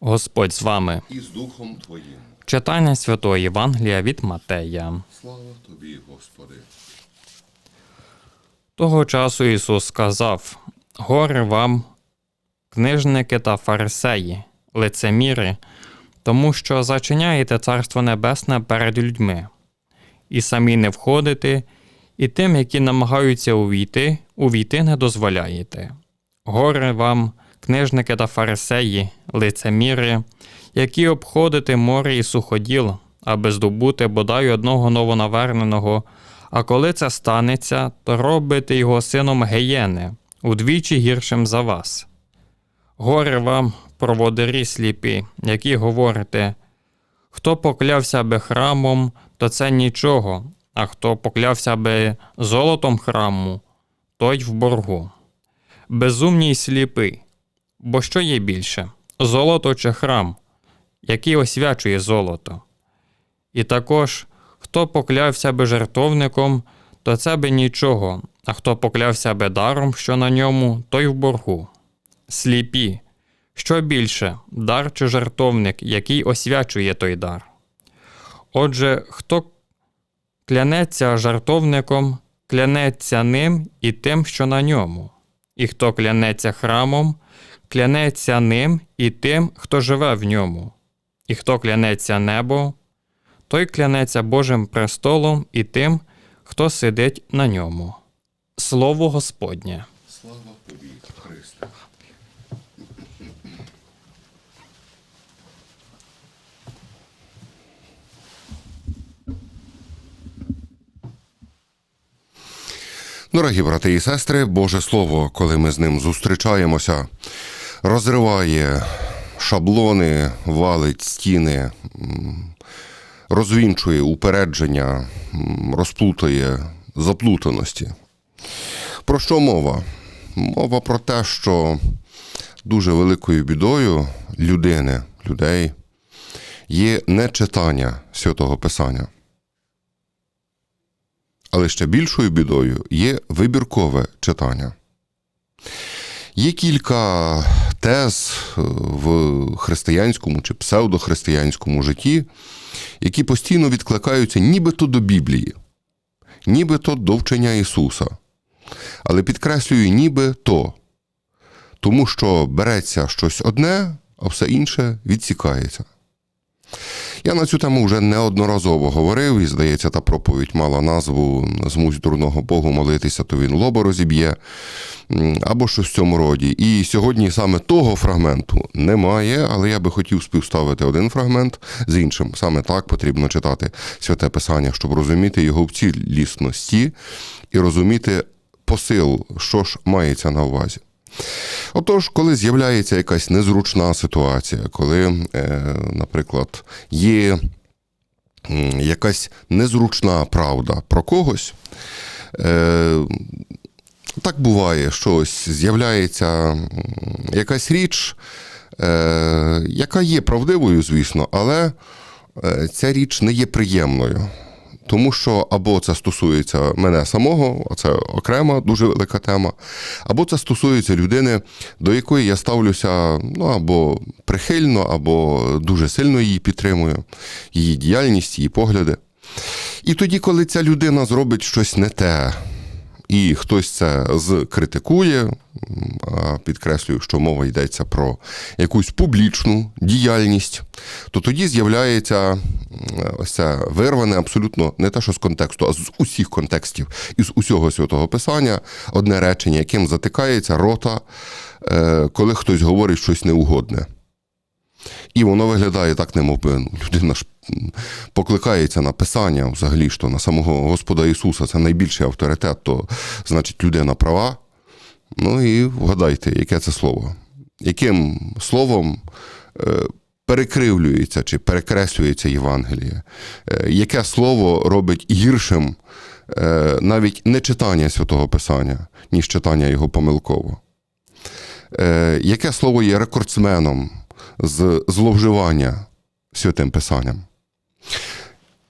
Господь з вами. і з Духом Твоїм. Читання Святої Євангелія від Матея. Слава Тобі, Господи. Того часу Ісус сказав: Горе вам, книжники та фарисеї, лицеміри, тому що зачиняєте Царство Небесне перед людьми, і самі не входите, і тим, які намагаються увійти, увійти не дозволяєте. Горе вам, книжники та фарисеї, лицеміри, які обходите море і суходіл, аби здобути бодай одного новонаверненого, а коли це станеться, то робите його сином геєни, удвічі гіршим за вас. Горе вам, проводирі сліпі, які говорите, хто поклявся би храмом, то це нічого, а хто поклявся би золотом храму, той в боргу. Безумній сліпий, бо що є більше золото чи храм, який освячує золото? І також, хто поклявся би жертовником, то це би нічого, а хто поклявся би даром, що на ньому, той в боргу. Сліпі, що більше, дар чи жертовник, який освячує той дар. Отже, хто клянеться жартовником, клянеться ним і тим, що на ньому, і хто клянеться храмом, клянеться ним і тим, хто живе в ньому, і хто клянеться небо, той клянеться Божим престолом і тим, хто сидить на ньому. Слово Господнє. Дорогі брати і сестри, Боже Слово, коли ми з ним зустрічаємося, розриває шаблони, валить стіни, розвінчує упередження, м, розплутує заплутаності. Про що мова? Мова про те, що дуже великою бідою людини, людей є нечитання святого Писання. Але ще більшою бідою є вибіркове читання. Є кілька тез е, в християнському чи псевдохристиянському житті, які постійно відкликаються нібито до Біблії, нібито до вчення Ісуса. Але підкреслюю, ніби то, тому що береться щось одне, а все інше відсікається. Я на цю тему вже неодноразово говорив, і здається, та проповідь мала назву Змусь дурного Богу молитися, то він лоба розіб'є, або щось в цьому роді. І сьогодні саме того фрагменту немає, але я би хотів співставити один фрагмент з іншим. Саме так потрібно читати святе Писання, щоб розуміти його в цілісності і розуміти посил, що ж мається на увазі. Отож, коли з'являється якась незручна ситуація, коли, е, наприклад, є якась незручна правда про когось, е, так буває, що ось з'являється якась річ, е, яка є правдивою, звісно, але ця річ не є приємною. Тому що або це стосується мене самого, а це окрема дуже велика тема, або це стосується людини, до якої я ставлюся ну, або прихильно, або дуже сильно її підтримую, її діяльність, її погляди. І тоді, коли ця людина зробить щось не те, і хтось це зкритикує, м, підкреслюю, що мова йдеться про якусь публічну діяльність, то тоді з'являється ось це вирване абсолютно не те, що з контексту, а з усіх контекстів із усього святого писання одне речення, яким затикається рота, е, коли хтось говорить щось неугодне. І воно виглядає так, немов би ну, людина ж покликається на писання, взагалі що на самого Господа Ісуса це найбільший авторитет, то значить людина права. Ну і вгадайте, яке це слово. Яким словом е, перекривлюється чи перекреслюється Євангеліє? Е, яке слово робить гіршим е, навіть не читання святого Писання, ніж читання його помилково? Яке слово є рекордсменом з зловживання святим Писанням?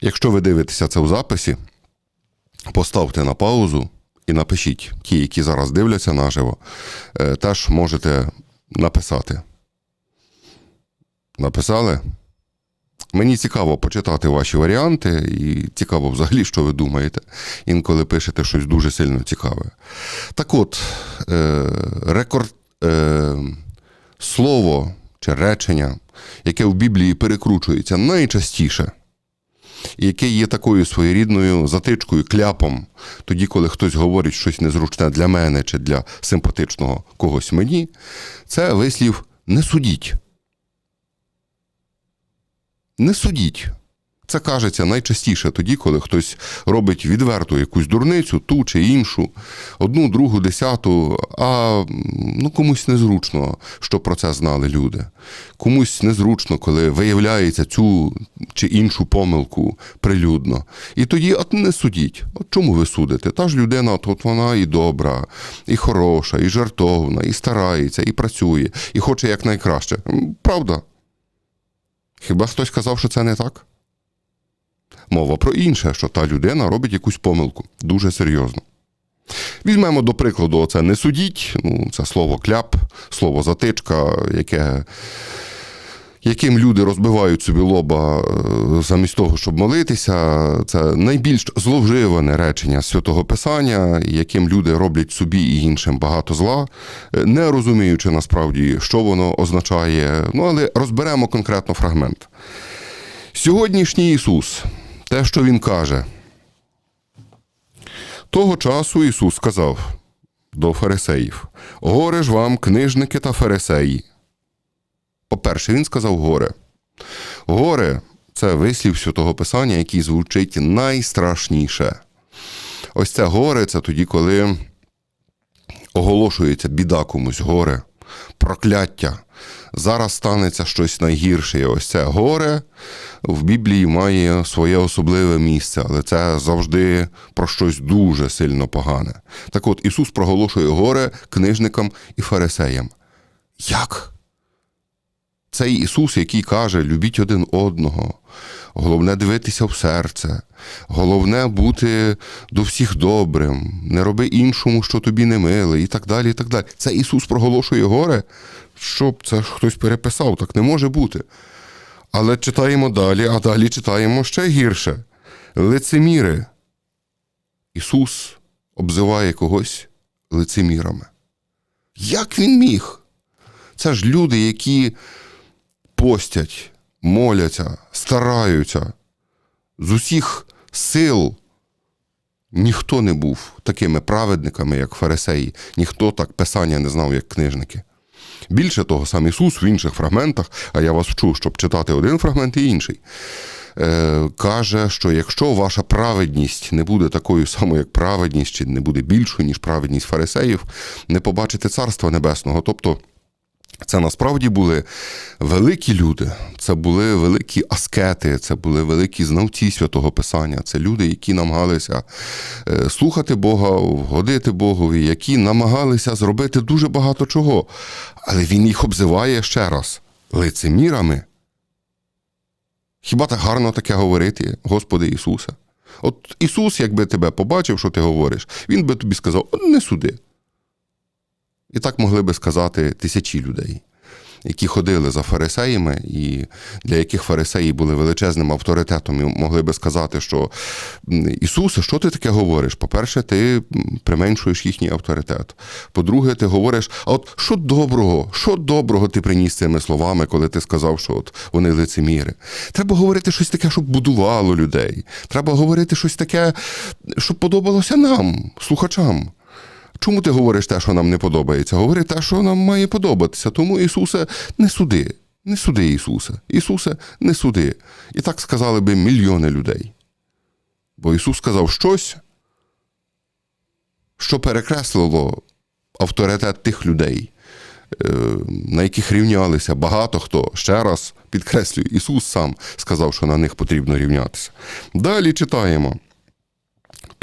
Якщо ви дивитеся це у записі, поставте на паузу і напишіть. Ті, які зараз дивляться наживо, е, теж можете написати. Написали? Мені цікаво почитати ваші варіанти, і цікаво взагалі, що ви думаєте. Інколи пишете щось дуже сильно цікаве. Так от, е, рекорд, е, слово чи речення, яке в Біблії перекручується найчастіше, і яке є такою своєрідною затичкою, кляпом, тоді, коли хтось говорить щось незручне для мене чи для симпатичного когось мені, це вислів не судіть. Не судіть. Це кажеться найчастіше тоді, коли хтось робить відверту якусь дурницю, ту чи іншу, одну, другу, десяту, а ну, комусь незручно, що про це знали люди. Комусь незручно, коли виявляється цю чи іншу помилку прилюдно. І тоді от не судіть. От чому ви судите? Та ж людина, от, вона і добра, і хороша, і жартовна, і старається, і працює, і хоче якнайкраще. Правда? Хіба хтось казав, що це не так? Мова про інше, що та людина робить якусь помилку дуже серйозно. Візьмемо до прикладу, оце не судіть, ну, це слово кляп, слово затичка, яке, яким люди розбивають собі лоба е, замість того, щоб молитися. Це найбільш зловживане речення святого Писання, яким люди роблять собі і іншим багато зла, е, не розуміючи насправді, що воно означає. Ну, але розберемо конкретно фрагмент. Сьогоднішній Ісус, те, що Він каже, того часу Ісус сказав до фарисеїв: Горе ж вам, книжники та фарисеї. По-перше, Він сказав горе. Горе це вислів святого Писання, який звучить найстрашніше. Ось це горе це тоді, коли оголошується біда комусь горе, прокляття. Зараз станеться щось найгірше. І ось це горе в Біблії має своє особливе місце, але це завжди про щось дуже сильно погане. Так от Ісус проголошує горе книжникам і фарисеям. Як? Цей Ісус, який каже, любіть один одного, головне дивитися в серце, головне бути до всіх добрим, не роби іншому, що тобі не миле, і так далі. і так далі. Це Ісус проголошує горе, щоб це ж хтось переписав, так не може бути. Але читаємо далі, а далі читаємо ще гірше. Лицеміри. Ісус обзиває когось лицемірами. Як він міг? Це ж люди, які постять, моляться, стараються. З усіх сил ніхто не був такими праведниками, як фарисеї, ніхто так писання не знав, як книжники. Більше того, сам Ісус в інших фрагментах, а я вас вчу, щоб читати один фрагмент і інший, е, каже, що якщо ваша праведність не буде такою самою, як праведність, чи не буде більшою, ніж праведність фарисеїв, не побачите Царства Небесного. Тобто, це насправді були великі люди, це були великі аскети, це були великі знавці святого Писання. Це люди, які намагалися е, слухати Бога, вгодити Богові, які намагалися зробити дуже багато чого. Але він їх обзиває ще раз лицемірами. Хіба так гарно таке говорити, Господи Ісусе? От Ісус, якби тебе побачив, що ти говориш, Він би тобі сказав: не суди. І так могли би сказати тисячі людей, які ходили за фарисеями, і для яких фарисеї були величезним авторитетом, і могли би сказати, що Ісусе, що ти таке говориш? По-перше, ти применшуєш їхній авторитет. По-друге, ти говориш, а от що доброго, що доброго ти приніс цими словами, коли ти сказав, що от вони лицеміри? Треба говорити щось таке, щоб будувало людей. Треба говорити щось таке, щоб подобалося нам, слухачам. Чому ти говориш те, що нам не подобається? Говори те, що нам має подобатися. Тому Ісусе, не суди. Не суди, Ісусе. Ісусе, не суди. І так сказали би мільйони людей. Бо Ісус сказав щось, що перекреслило авторитет тих людей, е, на яких рівнялися багато хто. Ще раз підкреслюю, Ісус сам сказав, що на них потрібно рівнятися. Далі читаємо.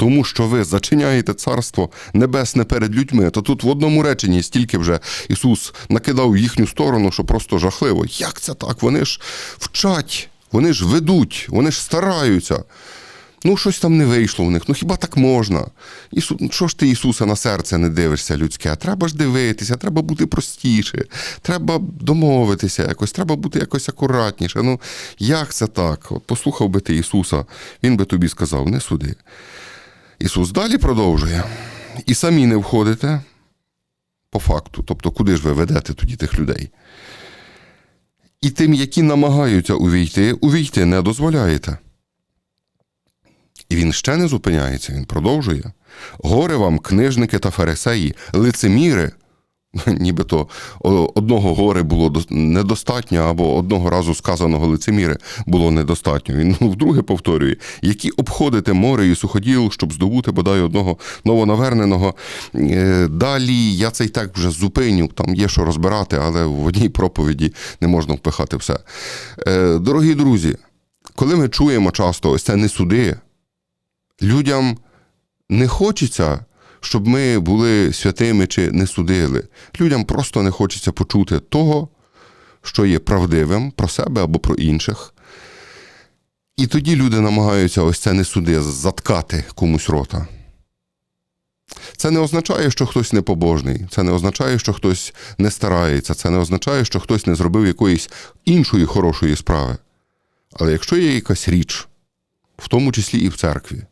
Тому що ви зачиняєте царство небесне перед людьми. То тут в одному реченні стільки вже Ісус накидав їхню сторону, що просто жахливо. Як це так? Вони ж вчать, вони ж ведуть, вони ж стараються. Ну, щось там не вийшло в них. Ну хіба так можна? Ісу... Що ж ти Ісуса на серце не дивишся людське? Треба ж дивитися, треба бути простіше, треба домовитися якось, треба бути якось акуратніше. Ну, як це так? От послухав би ти Ісуса, Він би тобі сказав, не суди. Ісус далі продовжує. І самі не входите по факту. Тобто, куди ж ви ведете тоді тих людей? І тим, які намагаються увійти, увійти не дозволяєте. І він ще не зупиняється, він продовжує. Горе вам, книжники та фарисеї, лицеміри. Нібито одного горе було недостатньо, або одного разу сказаного лицеміри було недостатньо. Він ну, вдруге повторює, які обходите море і суходіл, щоб здобути бодай одного новонаверненого. Е, Далі я цей так вже зупиню, там є що розбирати, але в одній проповіді не можна впихати все. Е, Дорогі друзі, коли ми чуємо часто ось це не суди, людям не хочеться, щоб ми були святими чи не судили. Людям просто не хочеться почути того, що є правдивим про себе або про інших. І тоді люди намагаються ось це не суди заткати комусь рота. Це не означає, що хтось непобожний, це не означає, що хтось не старається, це не означає, що хтось не зробив якоїсь іншої хорошої справи. Але якщо є якась річ, в тому числі і в церкві,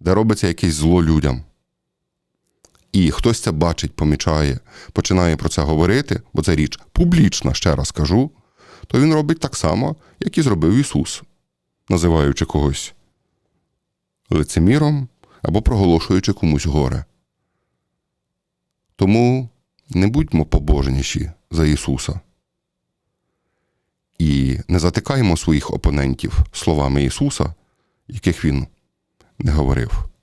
де робиться якесь зло людям, і хтось це бачить, помічає, починає про це говорити, бо це річ публічна, ще раз кажу, то він робить так само, як і зробив Ісус, називаючи когось лицеміром або проголошуючи комусь горе. Тому не будьмо побожніші за Ісуса. І не затикаємо своїх опонентів словами Ісуса, яких Він не говорив.